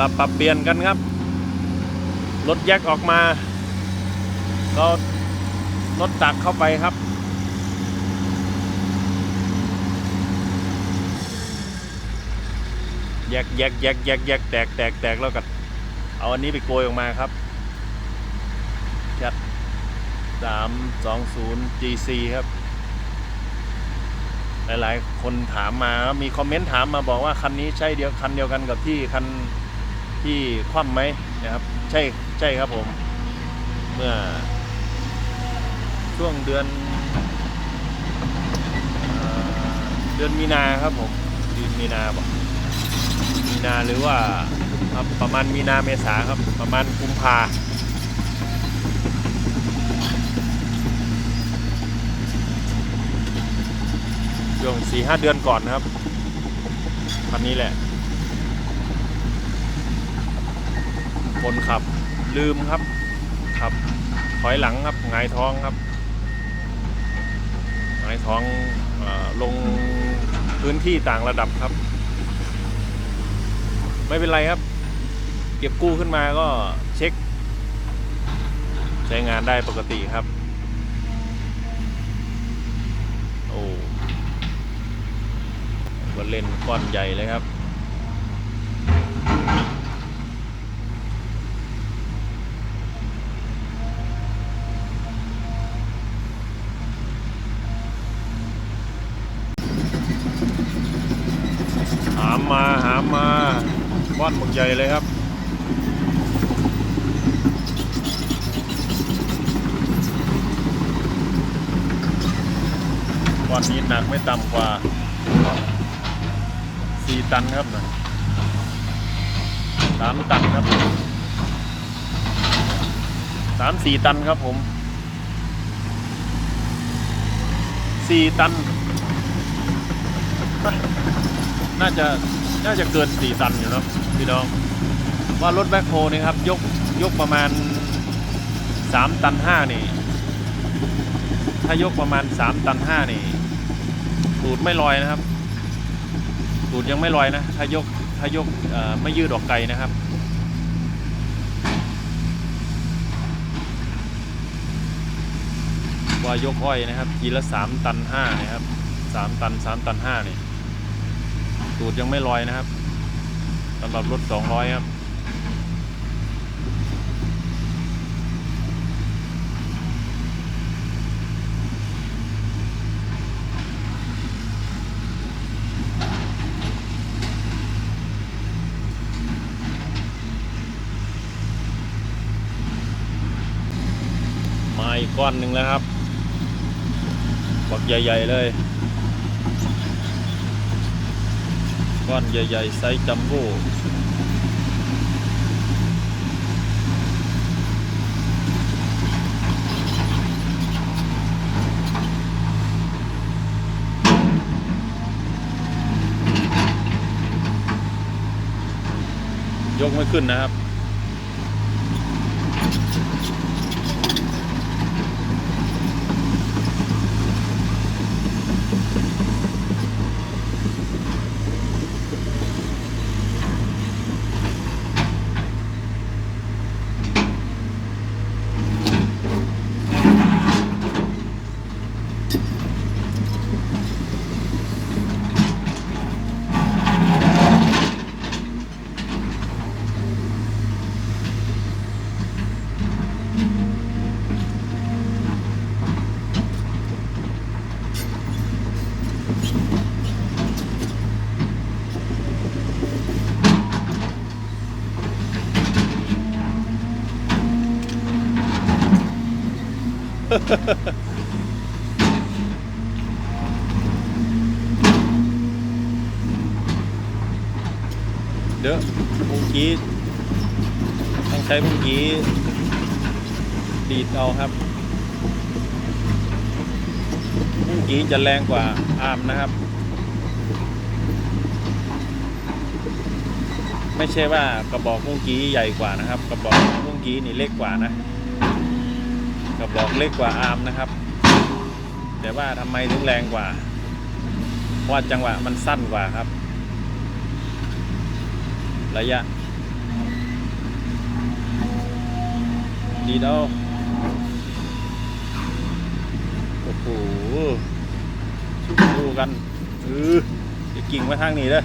ลับปรับเปลี่ยนกันครับ รถแยกออกมาก็รถตักเข้าไปครับ แยกแยกแยกแยกแยกแตกแตกแตกแล้วก็เอาอันนี้ไปโกยออกมาครับแคทสามสองศูนย์ GC ครับ หลาย ๆ คนถามมา มีคอมเมนต์ถามมาบอกว่าคันนี้ใช่เดียวคันเดียวกันกับที่คัน ที่คว่ำไหมนะครับ ใช่ใช่ครับผม เมื่อ ช่วงเดือนเอเดือนมีนาครับผมเดือนมีนาบอกมีนาหรือว่าครับประมาณมีนาเมษาครับ ประมาณกุมภาช่วงสี่ห้าเดือนก่อนนะครับคันนี้แหละ คนขับลืมครับขับถอยหลังครับหงายท้องครับหงายท้องอลงพื้นที่ต่างระดับครับ ไม่เป็นไรครับ เก็บกู้ขึ้นมาก็เช็ค ใช้งานได้ปกติครับ โอ้ก็เล่นก้อนใหญ่เลยครับ หามมาหามมาก้อนหมึกใหญ่เลยครับก้อนนี้หนักไม่ต่ำกว่า4ตันครับนะสามตันครับสามสี่ตันครับผมสี่ตัน น่าจะน่าจะเกินสี่ตันอยู่เนอะพี่น้องว่ารถแบ็คโฮนี่ครับยกยกประมาณสามตันห้านี่ ถ้ายกประมาณสามตันห้านี่ตูดไม่ลอยนะครับตูดยังไม่ลอยนะ ถ้ายกถ้ายกไม่ยืดออกไกลนะครับว่ายกอ้อยนะครับทีละสามตันห้านะครับสามตันสามตันห้านี่ ตูดยังไม่ลอยนะครับสำหรับรถ200ครับมาอีกก้อนหนึ่งแล้วครับบักใหญ่ ๆ เลย ก้อนใหญ่ๆไซส์จัมโบ้ยกไม่ขึ้นนะครับ เดี๋ยวเมื่อกี้ต้องใช้เมื่อกี้ดีดเอาครับเมื่อกี้จะแรงกว่าอาร์มนะครับ ไม่ใช่ว่ากระบอกเมื่อกี้ใหญ่กว่านะครับ กระบอกเมื่อกี้นี่เล็กกว่านะ กระบอกเล็กกว่าอาร์มนะครับ แต่ว่าทำไมถึงแรงกว่า เพราะจังหวะมันสั้นกว่าครับ ระยะ ดีดเอาโอ้โหชุดูกันเออจะกิ่งมาทางนี้เด้อ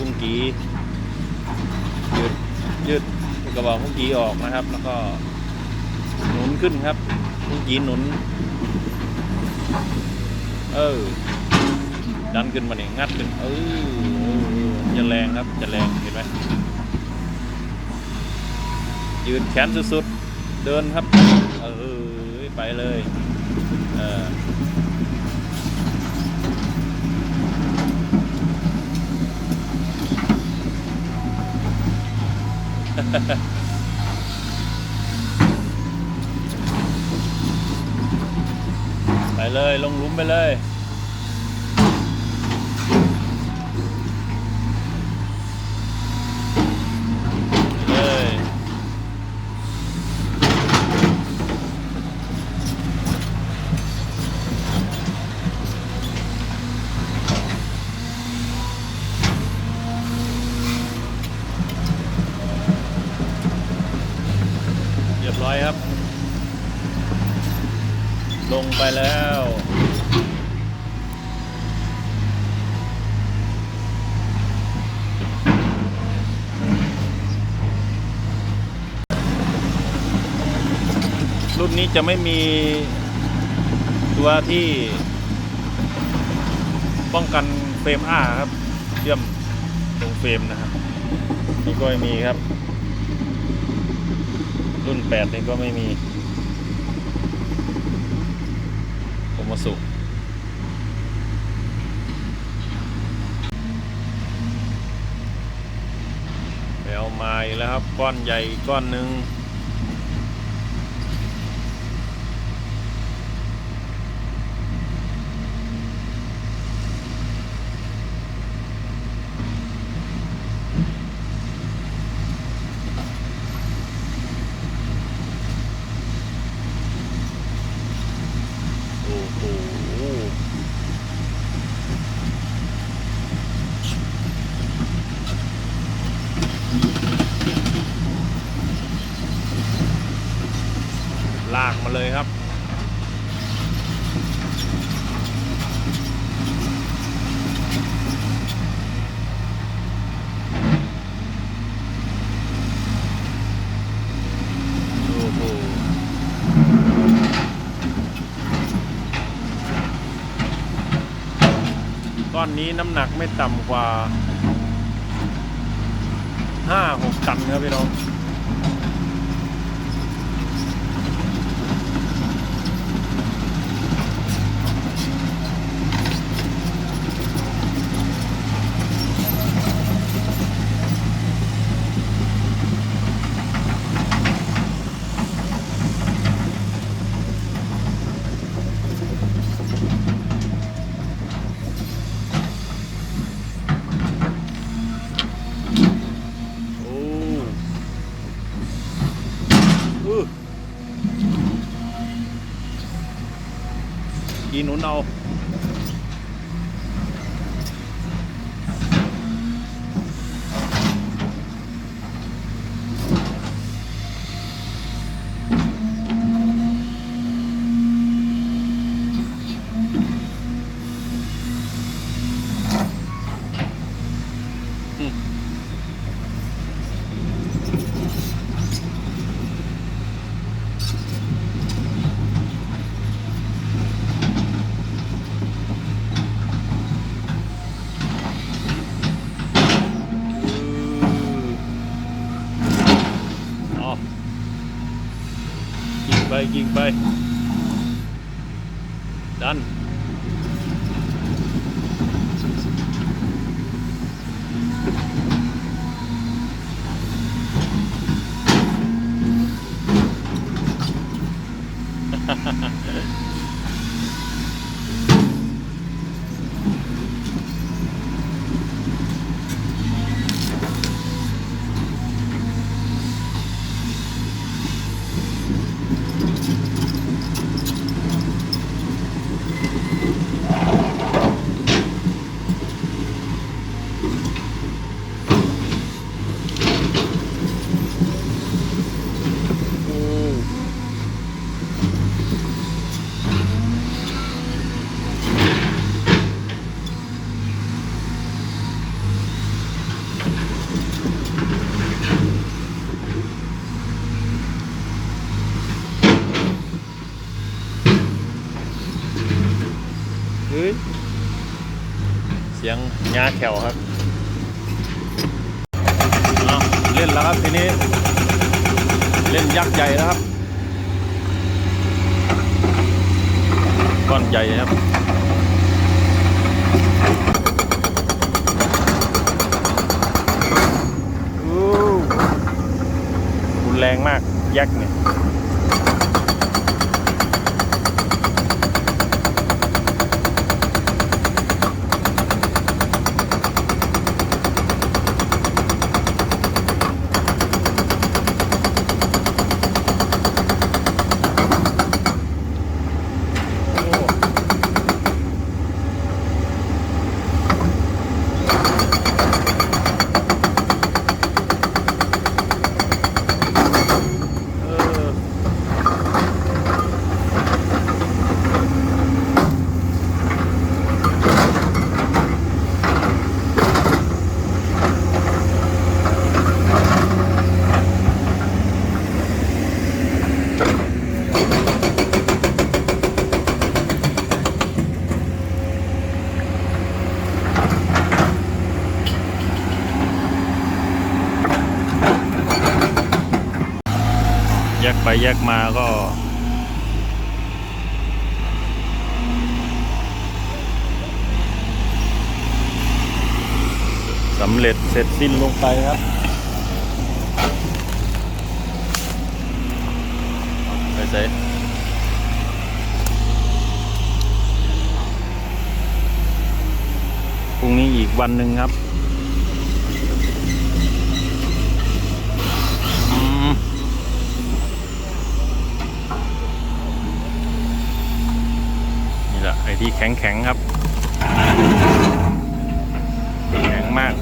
พุ้งกียืดยืดกระบอกบุ้งกีออกนะครับ แล้วก็หนุนขึ้นครับบุ้งกีหนุน เออดันขึ้นมาเนี่ยงัดขึ้นเออเออเออจะแรงครับจะแรงเห็นไหมยืดแขนสุดๆ เดินครับ เออ ไปเลย เออ ไปเลยลงลุมไปเลยไปเลยเรียบร้อยครับ ลง ไปแล้วรุ่นนี้จะไม่มีตัวที่ ป้องกันเฟรมอ้าครับ เชื่อมตรงเฟรมนะครับ นี่ก็ไม่มีครับ รุ่น 8 นี่ก็ไม่มีโอ มสุไปเอามาอีกแล้วครับ ก้อนใหญ่ก้อนหนึ่ง โอ้โห ลากมาเลยครับ โอ้โห ก้ อนนี้น้ำหนักไม่ต่ำกว่าห้าหกตันครับพี่น้อง โอ้อื้อ กี ยิงไป ดัน เสียงหญ้าแขวครับเอาเล่นแล้วครับทีนี้ เล่นยักษ์ใหญ่แล้วครับก้อนใหญ่ครับรุนแรงมากยักษ์เนี่ย เออ แยกไปแยกมาก็ สำเร็จเสร็จสิ้นลงไปครับ ไปใส่พรุ่งนี้อีกวันหนึ่งครับอืมนี่แหละไอ้ ที่แข็งแข็งครับ แข็งมาก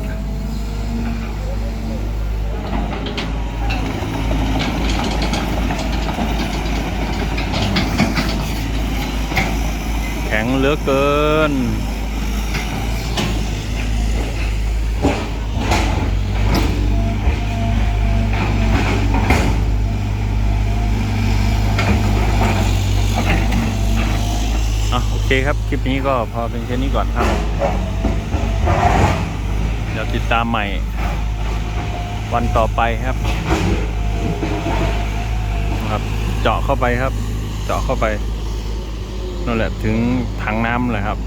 แข็งเหลือเกิน เคครับ คลิปนี้ก็พอเป็นแค่นี้ก่อนครับ เดี๋ยวติดตามใหม่ วันต่อไปครับนะครับ เจาะเข้าไปครับ เจาะเข้าไปนั่นแหละถึงถังน้ำเลยครับ